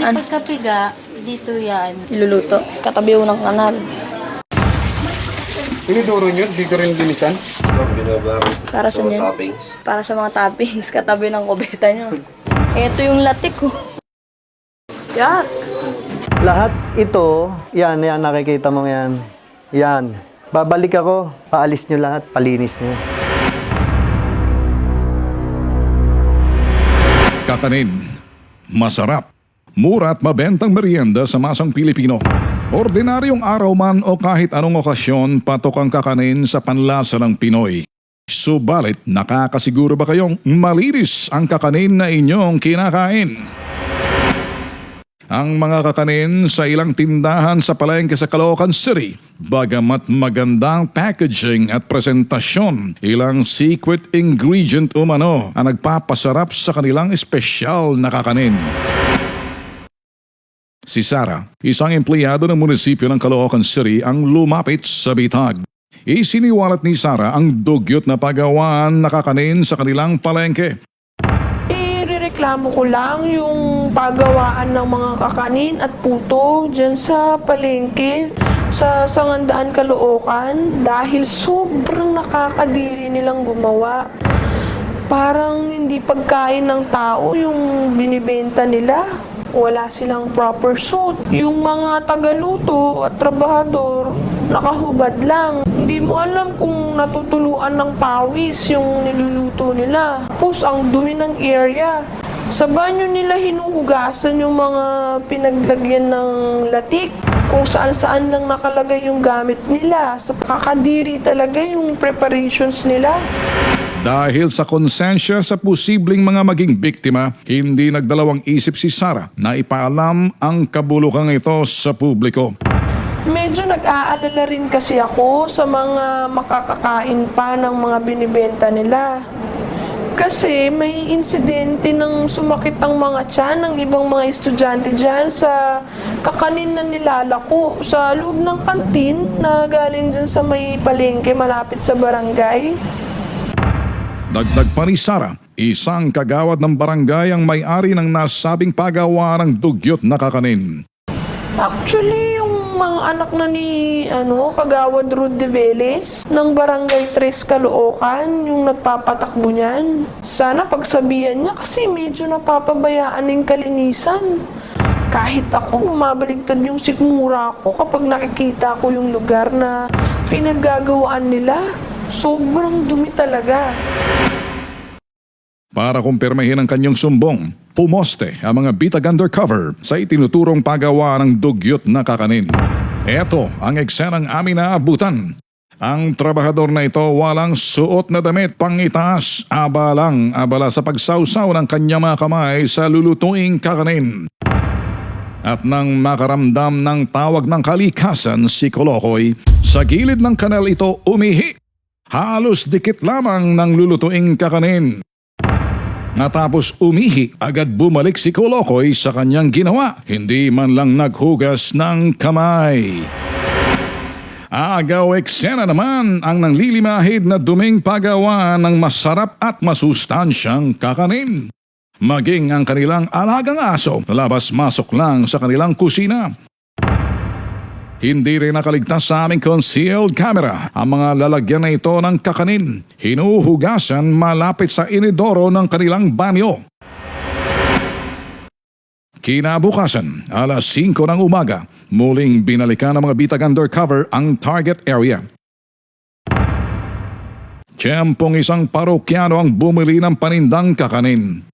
Saan? pagkapiga, dito yan. Iluluto. Katabi ko ng kanal. Tiniduro nyo, di ko rin binabago Para sa mga yan? toppings. Para sa mga toppings, katabi ng kubeta nyo. Ito yung latik ko. Yak! Lahat ito, yan, yan, nakikita mo yan. Yan. Babalik ako, paalis nyo lahat, palinis nyo. Kakanin. Masarap. Mura at mabentang merienda sa masang Pilipino. Ordinaryong araw man o kahit anong okasyon, patok ang kakanin sa panlasa ng Pinoy. Subalit, nakakasiguro ba kayong malinis ang kakanin na inyong kinakain? Ang mga kakanin sa ilang tindahan sa palengke sa Caloocan City, bagamat magandang packaging at presentasyon, ilang secret ingredient umano ang nagpapasarap sa kanilang espesyal na kakanin. Si Sara, isang empleyado ng munisipyo ng Caloocan City ang lumapit sa bitag. Isiniwalat ni Sara ang dugyot na pagawaan na kakanin sa kanilang palengke. Irereklamo ko lang yung pagawaan ng mga kakanin at puto dyan sa palengke sa Sangandaan, Caloocan dahil sobrang nakakadiri nilang gumawa. Parang hindi pagkain ng tao yung binibenta nila. Wala silang proper suit. Yung mga tagaluto at trabahador, nakahubad lang. Hindi mo alam kung natutuluan ng pawis yung niluluto nila. Tapos ang dumi ng area. Sa banyo nila hinuhugasan yung mga pinaglagyan ng latik. Kung saan-saan lang nakalagay yung gamit nila. Sa kakadiri talaga yung preparations nila. Dahil sa konsensya sa posibleng mga maging biktima, hindi nagdalawang isip si Sara na ipaalam ang kabulukang ito sa publiko. Medyo nag-aalala rin kasi ako sa mga makakakain pa ng mga binibenta nila. Kasi may insidente ng sumakit ang mga tiyan ng ibang mga estudyante dyan sa kakanin na nilalako sa loob ng kantin na galing dyan sa may palengke malapit sa barangay. Dagdag pa ni Sara, isang kagawad ng barangay ang may-ari ng nasabing pagawa ng dugyot na kakanin. Actually, yung mga anak na ni ano, Kagawad Rod de Veles ng Barangay Tres Caloocan, yung nagpapatakbo niyan. Sana pagsabihan niya kasi medyo napapabayaan ng kalinisan. Kahit ako, bumabaligtad yung sikmura ko kapag nakikita ko yung lugar na pinaggagawaan nila. Sobrang dumi talaga. Para kumpirmahin ang kanyang sumbong, pumoste ang mga bitag undercover sa itinuturong pagawa ng dugyot na kakanin. Ito ang eksenang amin na abutan. Ang trabahador na ito walang suot na damit pang itaas, abalang abala sa pagsawsaw ng kanyang mga kamay sa lulutuing kakanin. At nang makaramdam ng tawag ng kalikasan si Kolokoy, sa gilid ng kanal ito umihi. Halos dikit lamang ng lulutuing kakanin. Natapos umihi, agad bumalik si Kolokoy sa kanyang ginawa. Hindi man lang naghugas ng kamay. Agaw eksena naman ang nanglilimahid na duming paggawa ng masarap at masustansyang kakanin. Maging ang kanilang alagang aso labas-masok lang sa kanilang kusina. Hindi rin nakaligtas sa aming concealed camera ang mga lalagyan na ito ng kakanin. Hinuhugasan malapit sa inidoro ng kanilang banyo. Kinabukasan, alas 5 ng umaga, muling binalikan ng mga bitag undercover ang target area. Tiyempong isang parokyano ang bumili ng panindang kakanin.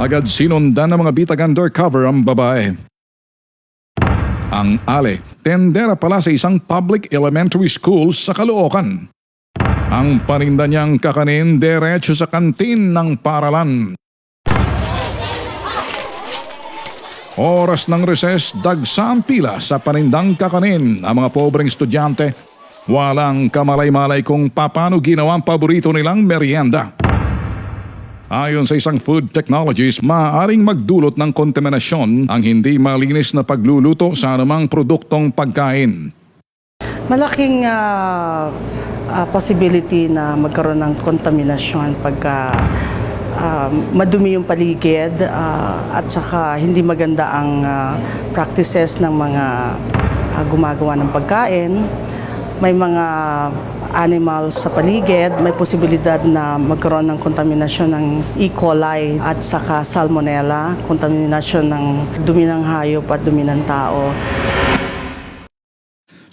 Agad sinundan ng mga bitag undercover ang babae. Ang Ale, tendera pala sa isang public elementary school sa Caloocan. Ang paninda niyang kakanin diretso sa kantin ng paralan. Oras ng recess, dagsang pila sa panindang kakanin ang mga pobreng estudyante. Walang kamalay-malay kung paano ginawa ang paborito nilang merienda. Ayon sa isang food technologist, maaaring magdulot ng kontaminasyon ang hindi malinis na pagluluto sa anumang produktong pagkain. malaking ah, ah, possibility na magkaroon ng kontaminasyon pagka ah, madumi yung paligid ah, at saka hindi maganda ang ah, practices ng mga ah, gumagawa ng pagkain. May mga animals sa paligid, may posibilidad na magkaroon ng kontaminasyon ng E. coli at saka salmonella, kontaminasyon ng dumi ng hayop at dumi ng tao.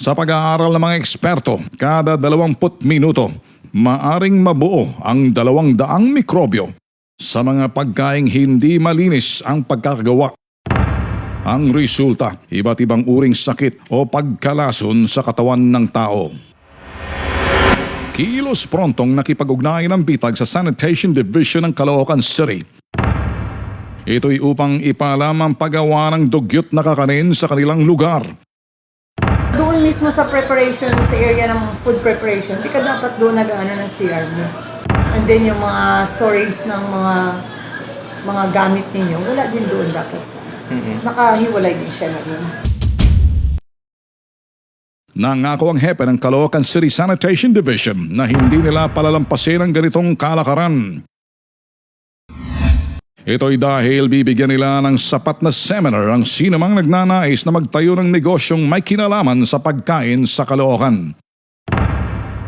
Sa pag-aaral ng mga eksperto, kada 20 minuto, maaring mabuo ang dalawang daang mikrobyo sa mga pagkaing hindi malinis ang pagkakagawa. Ang resulta, iba't ibang uring sakit o pagkalason sa katawan ng tao. Kilos prontong nakipag-ugnayan ng bitag sa Sanitation Division ng Caloocan City. Ito'y upang ipalam ang paggawa ng dugyot na kakanin sa kanilang lugar doon mismo sa preparation, sa area ng food preparation, di ka dapat doon nag-ano ng CR mo. And then yung mga storage ng mga mga gamit ninyo, wala din doon dapat sa. Nakahiwalay din siya na doon. Nangako ang hepe ng Caloocan City Sanitation Division na hindi nila palalampasin ang ganitong kalakaran. Ito'y dahil bibigyan nila ng sapat na seminar ang sinumang nagnanais na magtayo ng negosyong may kinalaman sa pagkain sa Caloocan.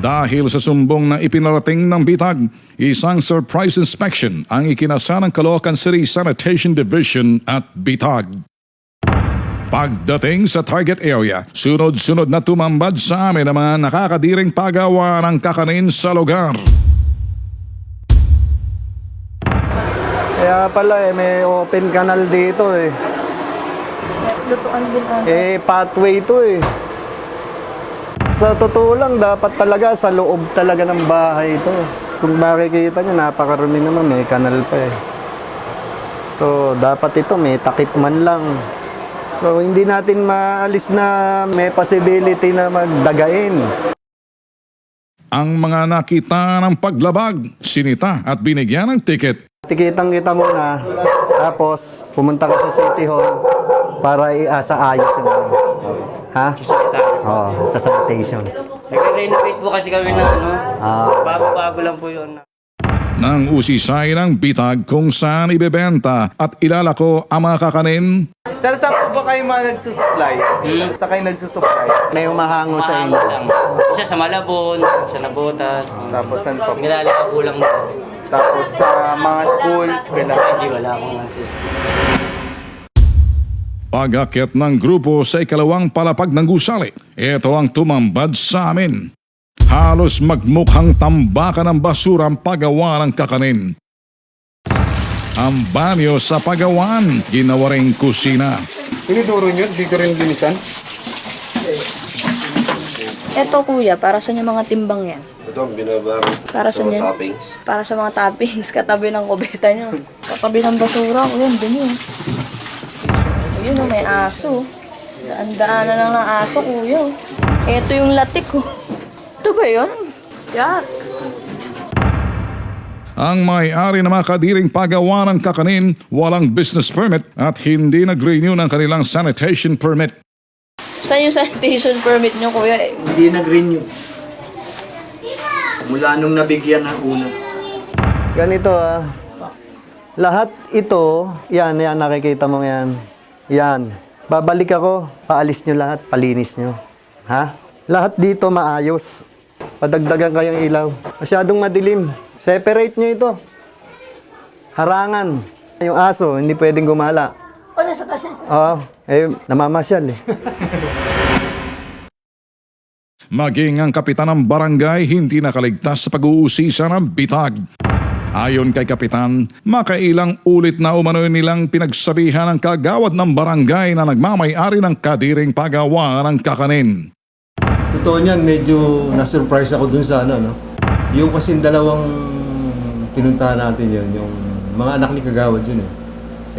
Dahil sa sumbong na ipinarating ng bitag, isang surprise inspection ang ikinasa ng Caloocan City Sanitation Division at bitag. Pagdating sa target area, sunod-sunod na tumambad sa amin ang mga nakakadiring pagawa ng kakanin sa lugar. Kaya pala eh, may open canal dito eh. Lutuan din ah. Eh, pathway to eh. Sa totoo lang, dapat talaga sa loob talaga ng bahay ito. Kung makikita nyo, napakarumi naman, may kanal pa eh. So, dapat ito, may takip man lang. So, hindi natin maalis na may possibility na magdagain. Ang mga nakita ng paglabag, sinita at binigyan ng ticket. Tikitang kita muna, tapos pumunta ka sa City Hall para iasa ayos yung ano. Ha? Oo, sa sanitation. Nag-renovate po kasi kami ng ano. Ah. Bago-bago lang po yun. Nang usisay ng bitag kung saan ibebenta at ilalako ang mga kakanin, Sir, saan po ba kayo mga nagsusupply? Sa kayo nagsusupply? May humahango sa Mahango inyo. lang. Isa sa Malabon, sa Nabotas. Tapos saan pa? Nilalako lang po. Tapos sa mga schools, kailangan. Hindi wala akong assist. pag-akyat ng grupo sa ikalawang palapag ng gusali. Ito ang tumambad sa amin. Halos magmukhang tambakan ng basura ang paggawa ng kakanin. Ang banyo sa pagawaan, ginawa ring kusina. Tiniduro nyo, di ko rin linisan. Eto kuya, para sa yung mga timbang yan? Ito ang binabago Para sa mga toppings. Para sa mga toppings, katabi ng kubeta nyo. Katabi ng basura, kuya, dun yun. Ayun o, may aso. Daan-daanan lang ng aso, kuya. Eto yung latik ko. Ba yun? Yak. Ang may-ari ng mga kadiring paggawa ng kakanin, walang business permit at hindi nag-renew ng kanilang sanitation permit. Saan yung sanitation permit nyo, kuya? Eh, Hindi nag-renew. Mula nung nabigyan ng una. Ganito ah. Lahat ito, yan, yan, nakikita mo yan. Yan. Babalik ako, paalis nyo lahat, palinis nyo. Ha? Lahat dito maayos. Padagdagan kayong ilaw. Masyadong madilim. Separate nyo ito. Harangan. Yung aso, hindi pwedeng gumala. O, nasa taas yan. Oo, eh, namamasyal eh. Maging ang kapitan ng barangay hindi nakaligtas sa pag-uusisa ng bitag. Ayon kay kapitan, makailang ulit na umano nilang pinagsabihan ng kagawad ng barangay na nagmamay-ari ng kadiring pagawa ng kakanin. Totoo niyan, medyo na-surprise ako dun sa ano, no? Yung kasing dalawang pinuntahan natin yun, yung mga anak ni Kagawad yun eh.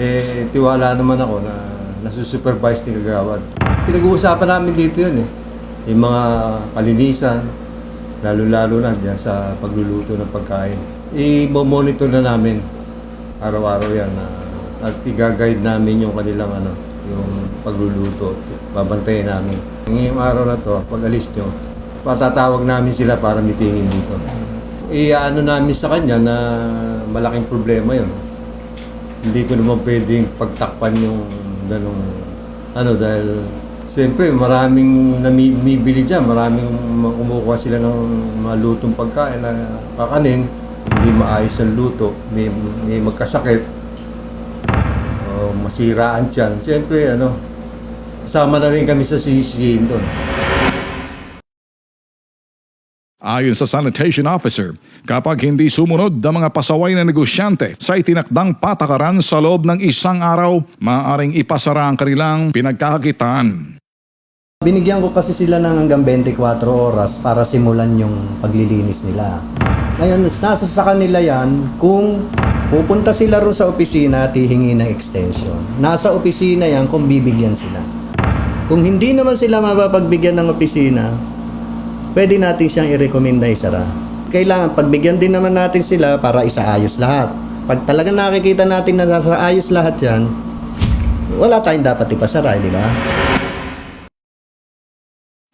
Eh, tiwala naman ako na nasusupervise ni Kagawad. Pinag-uusapan namin dito yun eh. Yung mga kalinisan, lalo-lalo na dyan sa pagluluto ng pagkain. I-monitor na namin araw-araw yan na at i-guide namin yung kanilang ano, yung pagluluto. Babantayan namin. Ngayong araw na to, pag alis nyo, patatawag namin sila para mitingin dito. I-ano namin sa kanya na malaking problema yun. Hindi ko naman pwedeng pagtakpan yung ganong ano dahil siyempre maraming namibili dyan, maraming ma- kumukuha sila ng mga lutong pagkain na kakanin, hindi maayos ang luto, may, may magkasakit, o masiraan dyan. Siyempre ano, kasama na rin kami sa sisihin doon. Ayon sa sanitation officer, kapag hindi sumunod ang mga pasaway na negosyante sa itinakdang patakaran sa loob ng isang araw, maaaring ipasara ang kanilang pinagkakakitaan. Binigyan ko kasi sila ng hanggang 24 oras para simulan yung paglilinis nila. Ngayon, nasa sa kanila yan kung pupunta sila ro sa opisina at hihingi ng extension. Nasa opisina yan kung bibigyan sila. Kung hindi naman sila mapapagbigyan ng opisina, pwede natin siyang i-recommend na isara. Kailangan pagbigyan din naman natin sila para isaayos lahat. Pag talaga nakikita natin na nasa ayos lahat yan, wala tayong dapat ipasara, di ba?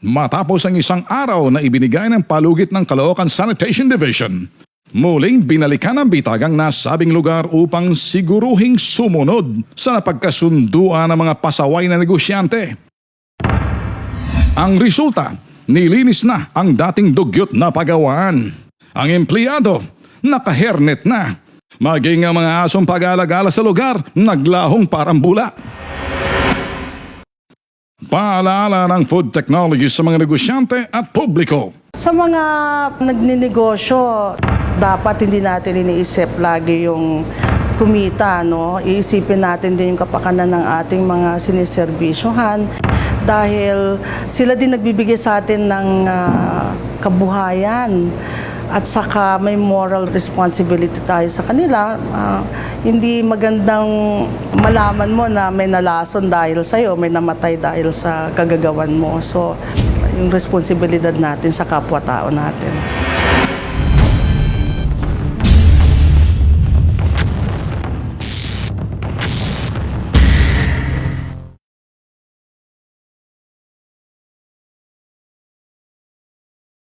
Matapos ang isang araw na ibinigay ng palugit ng Caloocan Sanitation Division, muling binalikan ng bitagang nasabing lugar upang siguruhing sumunod sa napagkasunduan ng mga pasaway na negosyante. Ang resulta, nilinis na ang dating dugyot na pagawaan. Ang empleyado, nakahernet na. Maging ang mga asong pag-alagala sa lugar, naglahong parang bula. Paalaala ng food technology sa mga negosyante at publiko. Sa mga nagninegosyo, dapat hindi natin iniisip lagi yung kumita, no? Iisipin natin din yung kapakanan ng ating mga siniservisyohan dahil sila din nagbibigay sa atin ng ah, kabuhayan at saka may moral responsibility tayo sa kanila. Ah, hindi magandang malaman mo na may nalason dahil sa'yo, may namatay dahil sa kagagawan mo. So, yung responsibilidad natin sa kapwa-tao natin.